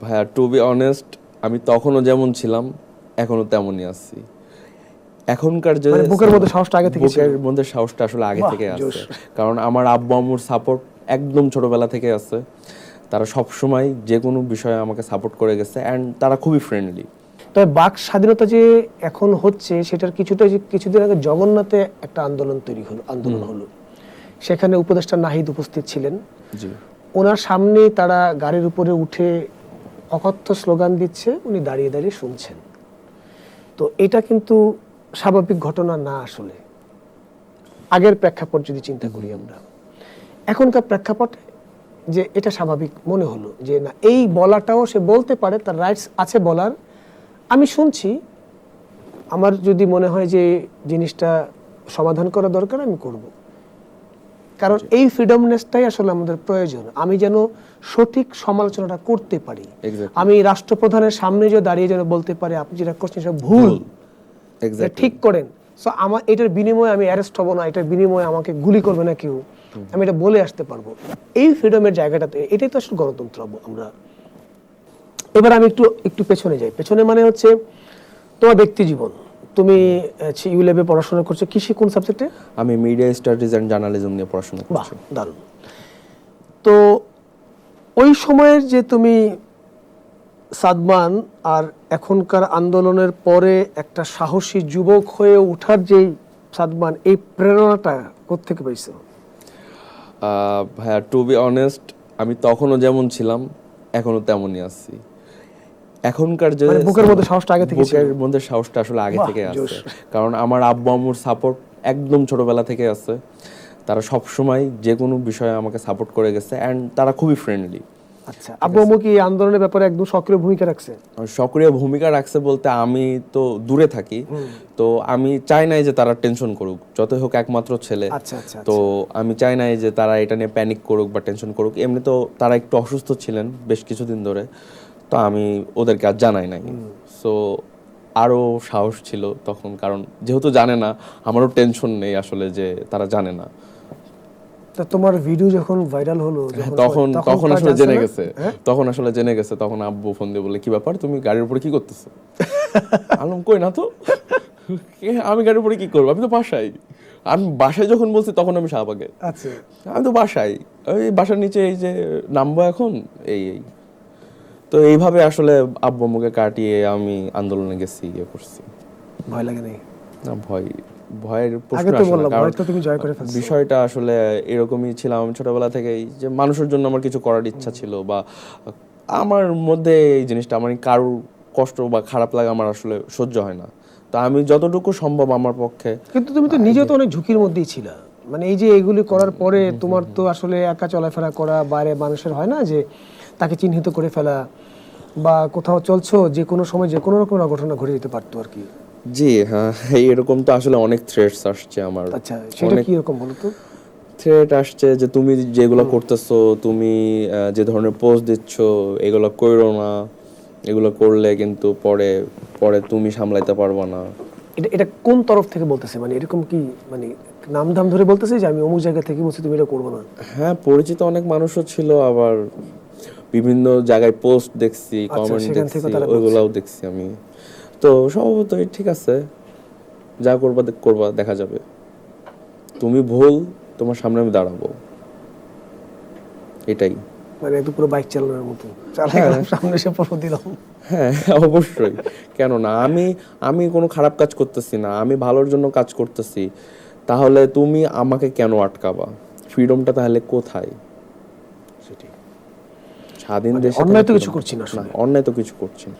ভাইয়া two be honest আমি তখনও যেমন ছিলাম এখনও তেমনই আছি। এখনকার যে মানে বুকের মধ্যে সাহসটা আগে থেকে বুকের মধ্যে সাহসটা আসলে আগে থেকে আছে। কারণ আমার আব্বু আম্মুর সাপোর্ট একদম ছোটবেলা থেকে আছে। তারা সব সময় যে কোনো বিষয়ে আমাকে সাপোর্ট করে গেছে অ্যান্ড তারা খুবই ফ্রেন্ডলি তবে বাক স্বাধীনতা যে এখন হচ্ছে সেটার কিছুটা যে কিছুদিন আগে জগন্নাথে একটা আন্দোলন তৈরি হলো আন্দোলন হলো। সেখানে উপদেষ্টা নাহিদ উপস্থিত ছিলেন। জি। ওনার সামনে তারা গাড়ির উপরে উঠে অকথ্য স্লোগান দিচ্ছে, উনি দাঁড়িয়ে দাঁড়িয়ে শুনছেন। তো এটা কিন্তু স্বাভাবিক ঘটনা না আসলে। আগের প্রেক্ষাপট যদি চিন্তা করি আমরা। এখনকার প্রেক্ষাপটে যে এটা স্বাভাবিক মনে হলো যে না, এই বলাটাও সে বলতে পারে, তার রাইটস আছে বলার। আমি শুনছি, আমার যদি মনে হয় যে জিনিসটা সমাধান করা দরকার, আমি করব। কারণ এই ফ্রিডমনেসটাই আসলে আমাদের প্রয়োজন। আমি যেন সঠিক সমালোচনাটা করতে পারি। আমি রাষ্ট্রপ্রধানের সামনে যে দাঁড়িয়ে যেন বলতে পারি আপনি যেটা করছেন সেটা ভুল। ঠিক করেন। সো আমার এটার বিনিময়ে আমি অ্যারেস্ট হব না এটার বিনিময়ে আমাকে গুলি করবে না কেউ। আমি এটা বলে আসতে পারব। এই ফ্রিডমের জায়গাটাতে এটাই তো আসলে গণতন্ত্র আমরা। এবার আমি একটু একটু পেছনে যাই। পেছনে মানে হচ্ছে তোমার ব্যক্তি জীবন। তুমি ইউ লেভে পড়াশোনা করছ কৃষি কোন সাবজেক্টে আমি মিডিয়া স্টাডিজ অ্যান্ড জার্নালিজম নিয়ে পড়াশোনা করছি। দারুণ। তো ওই সময়ের যে তুমি সাদমান আর এখনকার আন্দোলনের পরে একটা সাহসী যুবক হয়ে ওঠার যেই সাদমান এই প্রেরণাটা কোত্থেকে পাইছো আহ, ভাইয়া টু বি অনেস্ট আমি তখনও যেমন ছিলাম এখনও তেমনই আছি। এখনকার যে মানে বুকের মধ্যে সাহসটা আগে থেকে বুকের মধ্যে সাহসটা আসলে আগে থেকে আছে। কারণ আমার আব্বু আম্মুর সাপোর্ট একদম ছোটবেলা থেকে আছে। তারা সব সময় যে কোনো বিষয়ে আমাকে সাপোর্ট করে গেছে অ্যান্ড তারা খুবই ফ্রেন্ডলি আচ্ছা আব্বু আম্মু কি আন্দোলনের ব্যাপারে একদম সক্রিয় ভূমিকা রাখছে? সক্রিয় ভূমিকা রাখছে বলতে আমি তো দূরে থাকি। তো আমি চাই নাই যে তারা টেনশন করুক যতই হোক একমাত্র ছেলে। আচ্ছা আচ্ছা তো আমি চাই নাই যে তারা এটা নিয়ে প্যানিক করুক বা টেনশন করুক। এমনি তো তারা একটু অসুস্থ ছিলেন বেশ কিছুদিন ধরে। তো আমি ওদেরকে আর জানাই নাই। সো আরও সাহস ছিল তখন কারণ যেহেতু জানে না আমারও টেনশন নেই আসলে যে তারা জানে না। তা তোমার ভিডিও যখন ভাইরাল হলো তখন তখন আসলে জেনে গেছে। হ্যাঁ? তখন আসলে জেনে গেছে তখন আব্বু ফোন দিয়ে বলে কি ব্যাপার? তুমি গাড়ির উপরে কি করতেছো? আলম কই না তো? আমি গাড়ির উপরে কি করব? আমি তো বাসায়। আমি বাসায় যখন বলছি তখন আমি শাহবাগে। আচ্ছা। আমি তো বাসায়। ওই বাসার নিচে এই যে নামবো এখন এই এই। তো এইভাবে আসলে আব্বু আম্মুকে কাটিয়ে আমি আন্দোলনে গেছি ইয়ে করছি। ভয় লাগে নাই না ভয় ভয়ের প্রশ্ন। বিষয়টা আসলে এরকমই ছিলাম ছোটবেলা থেকেই যে মানুষের জন্য আমার কিছু করার ইচ্ছা ছিল বা আমার মধ্যে এই জিনিসটা আমার কারোর কষ্ট বা খারাপ লাগা আমার আসলে সহ্য হয় না। তো আমি যতটুকু সম্ভব আমার পক্ষে কিন্তু তুমি তো নিজে তো অনেক ঝুঁকির মধ্যেই ছিলা। মানে এই যে এগুলি করার পরে তোমার তো আসলে একা চলাফেরা করা বাইরে মানুষের হয় না যে তাকে চিহ্নিত করে ফেলা বা কোথাও চলছো যে কোনো সময় যে কোনো রকমের অঘটনা ঘটে যেতে পারতো আর কি। জি হ্যাঁ এরকম তো আসলে অনেক থ্রেটস আসছে আমার। আচ্ছা সেটা কি রকম বলো তো? থ্রেট আসছে যে তুমি যেগুলো করতেছো তুমি যে ধরনের পোস্ট দিচ্ছ এগুলো করো না। এগুলো করলে কিন্তু পরে পরে তুমি সামলাইতে পারবে না। এটা এটা কোন তরফ থেকে বলতেছে? মানে এরকম কি মানে নাম ধাম ধরে বলতেছে যে আমি অমুক জায়গা থেকে বলছি তুমি এটা করব না? হ্যাঁ পরিচিত অনেক মানুষও ছিল আবার। বিভিন্ন জায়গায় পোস্ট দেখছি আচ্ছা, কমেন্ট দেখছি ওইগুলাও দেখছি আমি। তো স্বভাবতই ঠিক আছে যা করবা করবা দেখা যাবে। তুমি ভুল তোমার সামনে আমি দাঁড়াবো। এটাই। মানে একদম পুরো বাইক চালানোর মতো। চালাইলাম সামনে এসে পড়ো দিলাম। হ্যাঁ অবশ্যই। কেন না? আমি আমি কোনো খারাপ কাজ করতেছি না। আমি ভালোর জন্য কাজ করতেছি। তাহলে তুমি আমাকে কেন আটকাবা? ফ্রিডমটা তাহলে কোথায়? স্বাধীন মানে দেশে অন্যায় তো কিছু করছি না অন্যায় তো কিছু করছি না।